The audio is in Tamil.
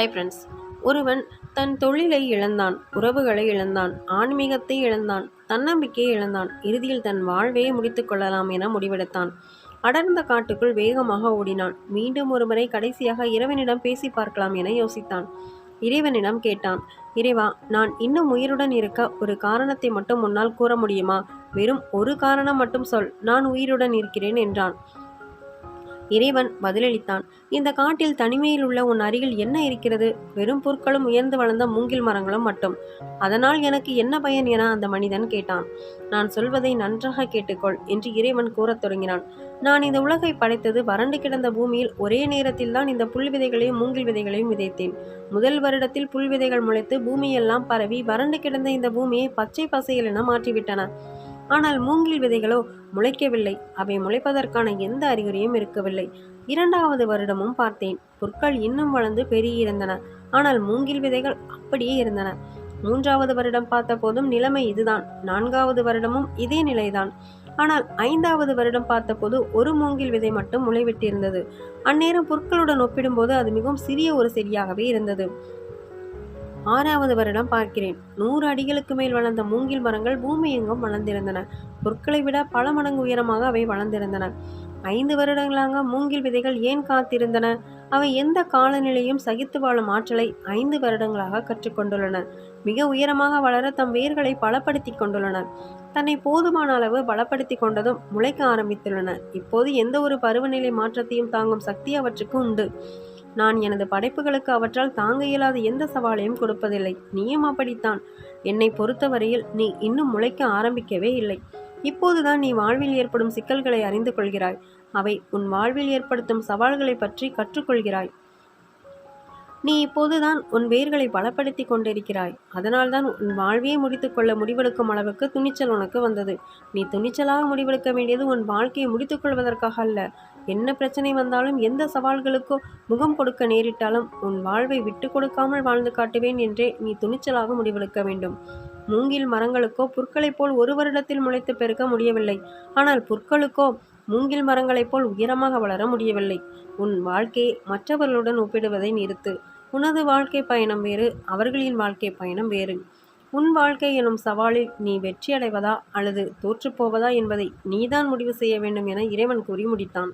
ஹாய் ஃப்ரெண்ட்ஸ் ஒருவன் தன் தொழிலை இழந்தான் உறவுகளை இழந்தான் ஆன்மீகத்தை இழந்தான் தன்னம்பிக்கையை இழந்தான் இறுதியில் தன் வாழ்வையே முடித்து கொள்ளலாம் என முடிவெடுத்தான். அடர்ந்த காட்டுக்குள் வேகமாக ஓடினான். மீண்டும் ஒருமுறை கடைசியாக இறைவனிடம் பேசி பார்க்கலாம் என யோசித்தான். இறைவனிடம் கேட்டான் இறைவா நான் இன்னும் உயிருடன் இருக்க ஒரு காரணத்தை மட்டும் உன்னால் கூற முடியுமா? வெறும் ஒரு காரணம் மட்டும் சொல். நான் உயிருடன் இருக்கிறேன் என்றான். இறைவன் பதிலளித்தான். இந்த காட்டில் தனிமையில் உள்ள உன் அருகில் என்ன இருக்கிறது? வெறும் புற்களும் உயர்ந்து வளர்ந்த மூங்கில் மரங்களும் மட்டும். அதனால் எனக்கு என்ன பயன் என அந்த மனிதன் கேட்டான். நான் சொல்வதை நன்றாக கேட்டுக்கொள் என்று இறைவன் கூறத் தொடங்கினான். நான் இந்த உலகை படைத்தது வறண்டு கிடந்த பூமியில் ஒரே நேரத்தில் தான் இந்த புல் விதைகளையும் மூங்கில் விதைகளையும் விதைத்தேன். முதல் வருடத்தில் புல் விதைகள் முளைத்து பூமியெல்லாம் பரவி வறண்டு கிடந்த இந்த பூமியை பச்சை பசையில் என மாற்றிவிட்டன. ஆனால் மூங்கில் விதைகளோ முளைக்கவில்லை. அவை முளைப்பதற்கான எந்த அறிகுறியும் இருக்கவில்லை. இரண்டாவது வருடமும் பார்த்தேன். புற்கள் இன்னும் வளர்ந்து பெருகியிருந்தன. ஆனால் மூங்கில் விதைகள் அப்படியே இருந்தன. மூன்றாவது வருடம் பார்த்த போதும் நிலைமை இதுதான். நான்காவது வருடமும் இதே நிலைதான். ஆனால் ஐந்தாவது வருடம் பார்த்தபோது ஒரு மூங்கில் விதை மட்டும் முளைவிட்டிருந்தது. அந்நேரம் புற்களுடன் ஒப்பிடும்போது அது மிகவும் சிறிய ஒரு செடியாகவே இருந்தது. ஆறாவது வருடம் பார்க்கிறேன். நூறு அடிகளுக்கு மேல் வளர்ந்த மூங்கில் மரங்கள் பூமி எங்கும் வளர்ந்திருந்தன. பொருட்களை விட பல மடங்கு உயரமாக அவை வளர்ந்திருந்தன. ஐந்து வருடங்களாக மூங்கில் விதைகள் ஏன் காத்திருந்தன? அவை எந்த காலநிலையும் சகித்து வாழும் ஆற்றலை ஐந்து வருடங்களாக கற்றுக்கொண்டுள்ளன. மிக உயரமாக வளர தம் வேர்களை பலப்படுத்தி கொண்டுள்ளன. தன்னை போதுமான அளவு பலப்படுத்தி கொண்டதும் முளைக்க ஆரம்பித்துள்ளன. இப்போது எந்த ஒரு பருவநிலை மாற்றத்தையும் தாங்கும் சக்தி அவற்றுக்கு உண்டு. நான் எனது படைப்புகளுக்கு அவற்றால் தாங்க இயலாத எந்த சவாலையும் கொடுப்பதில்லை. நீயும் அப்படித்தான். என்னை பொறுத்தவரையில் நீ இன்னும் முளைக்க ஆரம்பிக்கவே இல்லை. இப்போதுதான் நீ வாழ்வில் ஏற்படும் சிக்கல்களை அறிந்து கொள்கிறாய். அவை உன் வாழ்வில் ஏற்படுத்தும் சவால்களை பற்றி கற்றுக்கொள்கிறாய். நீ இப்போதுதான் உன் வேர்களை பலப்படுத்தி கொண்டிருக்கிறாய். அதனால்தான் உன் வாழ்வையே முடித்துக்கொள்ள முடிவெடுக்கும் அளவுக்கு துணிச்சல் உனக்கு வந்தது. நீ துணிச்சலாக முடிவெடுக்க வேண்டியது உன் வாழ்க்கையை முடித்துக்கொள்வதற்காக அல்ல. என்ன பிரச்சனை வந்தாலும் எந்த சவால்களுக்கோ முகம் கொடுக்க நேரிட்டாலும் உன் வாழ்வை விட்டு கொடுக்காமல் வாழ்ந்து காட்டுவேன் என்றே நீ துணிச்சலாக முடிவெடுக்க வேண்டும். மூங்கில் மரங்களுக்கோ புற்களைப் போல் ஒரு வருடத்தில் முளைத்து பெருக்க முடியவில்லை. ஆனால் புற்களுக்கோ மூங்கில் மரங்களைப் போல் உயரமாக வளர முடியவில்லை. உன் வாழ்க்கையை மற்றவர்களுடன் ஒப்பிடுவதை நிறுத்து. உனது வாழ்க்கை பயணம் வேறு அவர்களின் வாழ்க்கை பயணம் வேறு. உன் வாழ்க்கை எனும் சவாலில் நீ வெற்றியடைவதா அல்லது தோற்றுப்போவதா என்பதை நீதான் முடிவு செய்ய வேண்டும் என இறைவன் கூறி முடித்தான்.